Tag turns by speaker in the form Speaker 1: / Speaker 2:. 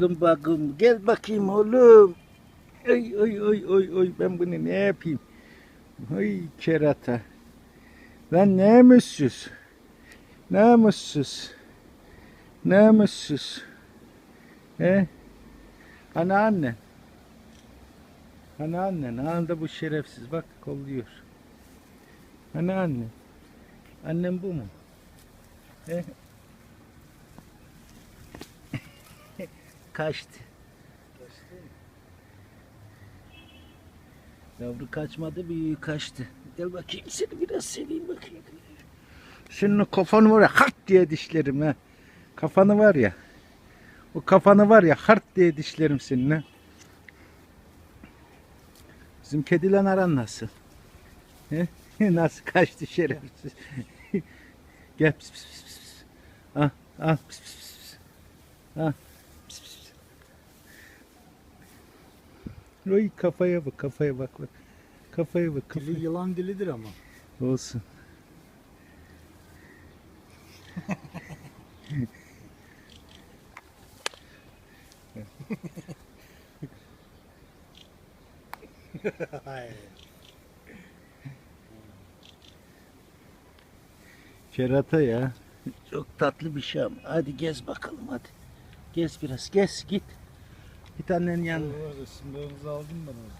Speaker 1: Oğlum bakım gel bakayım oğlum. Oy oy oy oy oy ben bunu ne yapayım? Oy kerata. Lan namussuz. Namussuz. Namussuz. He? Ana annen. Ana annen. Anında bu şerefsiz bak kolluyor. Ana annen. Annem bu mu? He? Kaçtı. Yavru kaçmadı büyüğü kaçtı. Gel bakayım seni biraz seveyim bakayım. Senin kafanı var ya hart diye dişlerim ha. Kafanı var ya. O kafanı var ya hart diye dişlerim senin ha. Bizim kediyle aran nasıl? He? nasıl kaçtı şerefsiz. Gel pis pis pis pis. Al al pis pis pis. pis. Al pis pis. pis. Oy kafaya bak kafaya bak bak. Kafaya bak kafaya.
Speaker 2: Dili yılan dilidir ama.
Speaker 1: Olsun. Kerata ya. Çok tatlı bir şey ama. Hadi gez bakalım hadi. Gez biraz gez git. Git annenin yanına.
Speaker 2: Sınırınızı aldım ben.